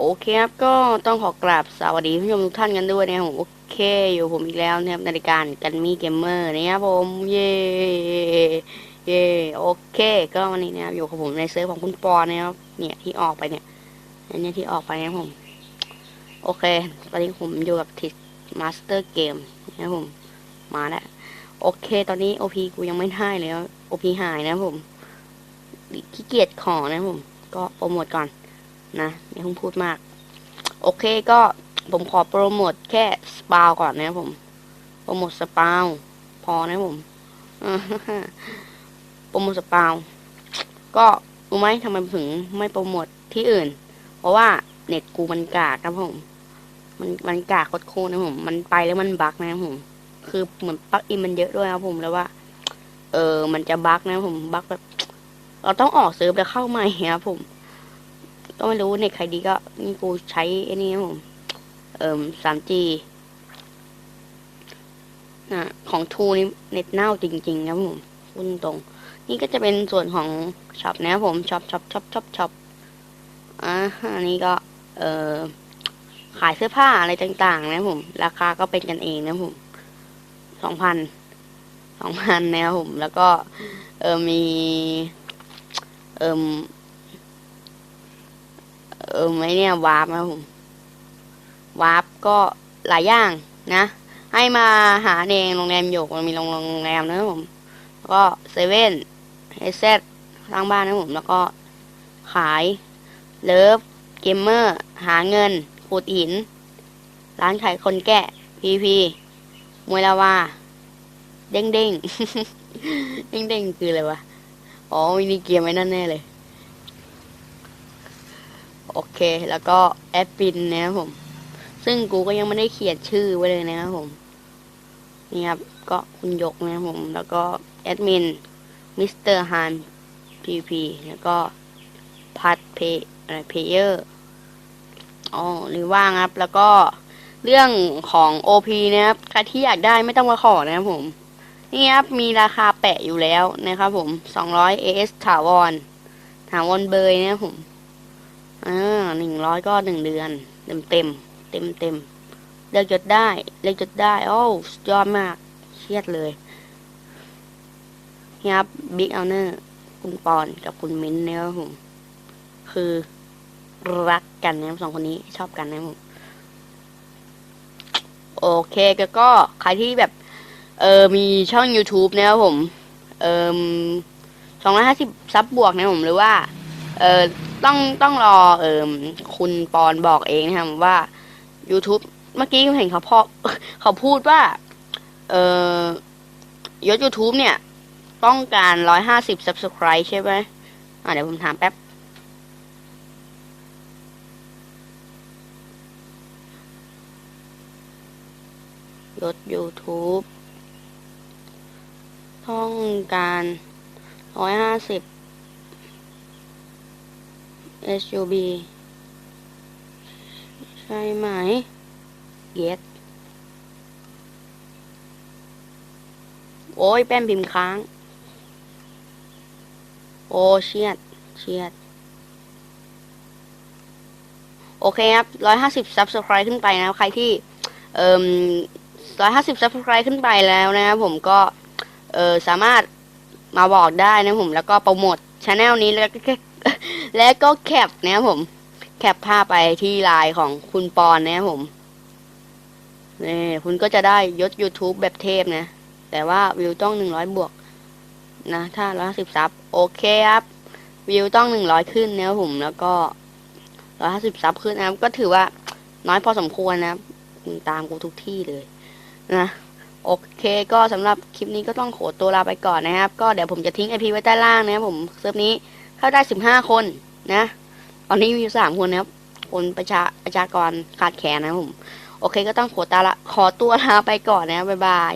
โอเคครับก็ต้องขอกราบสวัสดีผู้ชมทุกท่านกันด้วยนะครับผมโอเคอยู่ผมอีกแล้วนะครับในรายการกันมีเกมเมอร์นะครับผมเย่เย่โอเค ก็วันนี้นะครับอยู่กับผมในเซิร์ฟของคุณปอนะครับเนี่ยที่ออกไปเนี่ยอันนี้ที่ออกไปนะครับผมโอเค ตอนนี้ผมอยู่กับทิสมาสเตอร์เกมนะครับผมมาแล้วโอเค ตอนนี้โอพีกูยังไม่ได้เลยโอพีหายนะครับผมขี้เกียจขอนะครับผม ก็โปรโมทก่อน นะไม่ต้องพูดมาก โอเคก็ผมขอโปรโมทแค่สปาวก่อนนะผม โปรโมทสปาวพอนะผมโปรโมทสปาวก็รู้ไหมทำไมถึงไม่โปรโมทที่อื่น เพราะว่าเน็ตกูมันกากครับผม มันมันกากโคตรๆนะผม มันไปแล้วมันบั๊กนะผม คือเหมือนปลั๊กอินมันเยอะด้วยครับผมแล้วว่า เออ มันจะบั๊กนะผมบั๊กแบบ เราต้องออกเซิร์ฟแล้วเข้าใหม่ครับผม ก็ไม่รู้เน็ตใครดีก็นี่กูใช้ไอ้นี่ผม เอ่อ 3G นะของทูนี่เน็ตเน่าจริงๆครับผมพูดตรง นี่ก็จะเป็นส่วนของช็อปนะครับผมช็อปช็อปช็อปช็อปช็อปอ่าอันนี้ก็ เอ่อขายเสื้อผ้าอะไรต่างๆ นะผม ราคาก็เป็นกันเองนะผมสองพันสองพันนะครับผม แล้วก็ เออมี เอ่ม เออไหมเนี่ยวาร์ปนะผมวาร์ปก็หลายอย่างนะ ให้มาหาเองโรงแรมหยกมันมีโรงงแรมนะผมแล้วก็เซเว่นเอเซสร้างบ้านนะผมแล้วก็ขายเลิฟเกมเมอร์หาเงินขุดหิน ร้านขายคนแกะพีพีมวยลาวาเด้งเด้งเด้งเด้งคืออะไรวะ อ๋อมินิเกมไว้นั่นแน่เลย เค แล้วก็แอดปินนะครับผม ซึ่งกูก็ยังไม่ได้เขียนชื่อไว้เลยนะครับผม นี่ครับ ก็คุณยกนะครับผม แล้วก็แอดมินมิสเตอร์ฮันพีพีแล้วก็พัดเพย์อะไรเพเยอร์อ๋อหรือว่างครับ แล้วก็เรื่องของ OP นะครับ ใครที่อยากได้ไม่ต้องมาขอนะครับผม นี่ครับ มีราคาแปะอยู่แล้วนะครับผม 200 AS ถาวร ถาวรเบยนะครับผม อ่า หนึ่งร้อยก็หนึ่งเดือน เต็มเต็มเต็มเต็มเลือกจดได้เลือกจดได้โอ้ยอดมากเครียดเลยนะครับบิ๊กเอาเนอร์คุณปอนกับคุณมิ้นเนี่ยครับผมคือรักกันนะครับสองคนนี้ชอบกันนะผมโอเคก็ก็ใครที่แบบ เออมีช่อง YouTube นะครับผม เออสองร้อยห้าสิบซับบวกนะผมหรือว่า เออ ต้องต้องรอเออคุณปอนบอกเองนะครับว่า YouTube เมื่อกี้เห็นเขาพอเขาพูดว่า เออยศ YouTube เนี่ย ต้องการร้อยห้าสิบ subscribe ใช่ไหมอ่าเดี๋ยวผมถามแป๊บ ยศ YouTube ต้องการร้อยห้าสิบ SUB ใช่ไหม Yes โอ้ยแป้นพิมพ์ค้าง โอ้เชียดเชียด โอเคครับร้อยห้าสิบ subscribe ขึ้นไปนะครับ ใครที่ เอ่มร้อยห้าสิบ subscribe ขึ้นไปแล้วนะครับผมก็ เออสามารถมาบอกได้นะผม แล้วก็โปรโมทช anel นี้แล้วก็ แล้วก็แคปนะครับผม แคปภาพไปที่ไลน์ของคุณปอนนะครับผมนี่คุณก็จะได้ยศ YouTube แบบเทพนะ แต่ว่าวิวต้องหนึ่งร้อยบวก นะ ถ้าร้อยสิบซับโอเคครับ วิวต้องหนึ่งร้อยขึ้นนะครับผม แล้วก็ร้อยห้าสิบซับขึ้นนะครับก็ถือว่าน้อยพอสมควรนะครับมึงตามกูทุกที่เลย นะโอเคก็สำหรับคลิปนี้ก็ต้องขอตัวลาไปก่อนนะครับ ก็เดี๋ยวผมจะทิ้งไอพีไว้ใต้ล่างนะครับผมเซิร์ฟนี้ เข้าได้สิบห้าคนนะ ตอนนี้มีสามคนนะครับ คนประชาประชากรขาดแคลนนะผม โอเคก็ต้องขอตาละขอตัวลาไปก่อนนะบบ๊ายบาย